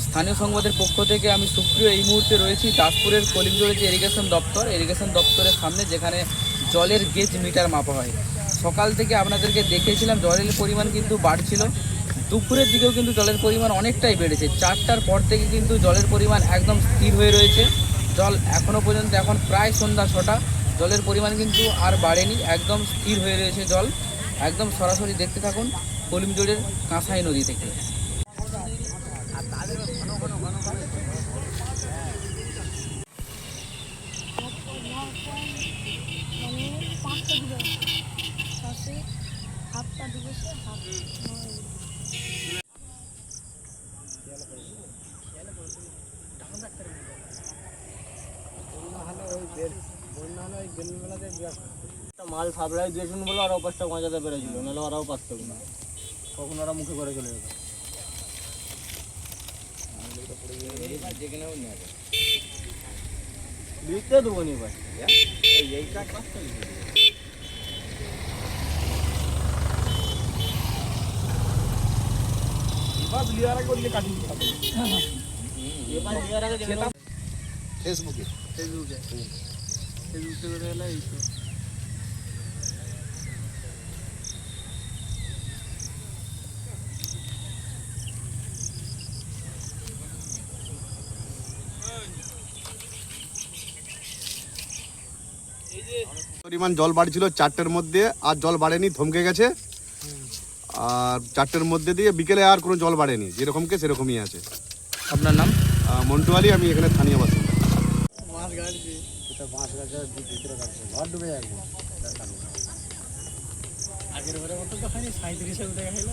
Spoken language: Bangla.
স্থানীয় সংবাদের পক্ষ থেকে আমি সুপ্রিয় এই মুহূর্তে রয়েছি দাসপুরের কলিমজোড়ে যে ইরিগেশন দপ্তর। ইরিগেশন দপ্তরের সামনে যেখানে জলের গেজ মিটার মাপা হয়। সকাল থেকে আপনাদেরকে দেখিয়েছিলাম, জলের পরিমাণ কিন্তু বাড়ছিল। দুপুরের দিকেও কিন্তু জলের পরিমাণ অনেকটাই বেড়েছে। চারটার পর থেকে কিন্তু জলের পরিমাণ একদম স্থির হয়ে রয়েছে। জল এখনও পর্যন্ত এখন প্রায় সন্ধ্যা ছটা। জলের পরিমাণ কিন্তু আর বাড়েনি, একদম স্থির হয়ে রয়েছে জল। একদম সরাসরি দেখতে থাকুন কলিমজোড়ের কাঁসাই নদী থেকে। মানে পাঁচটা দিবসে হাফ মাল সাবড়াই দিয়েছেন বলে ওরা পাঁচটা গঁজাতে পেরেছিল, নাহলে ওরাও পারতো না। তখন ওরা মুখে করে চলে যেত। লিখতে দেবো নি ভাই এই আগে যেটা ফেসবুকে। ফেসবুকে। ফেসবুকে পরিমাণ জল বাড়ছিল চারটের মধ্যে আর জল বাড়েনি থমকে গেছে। আর চারটের মধ্যে দিয়ে বিকেলে আর কোনো জল বাড়েনি যেরকমকে সেরকমই আছে। আপনার নাম? মন্টু আলী আমি এখানে স্থানীয় বাসিন্দা। আগের বারে মতো তো খাইনি সাঁত্রিশে উঠে গেছিল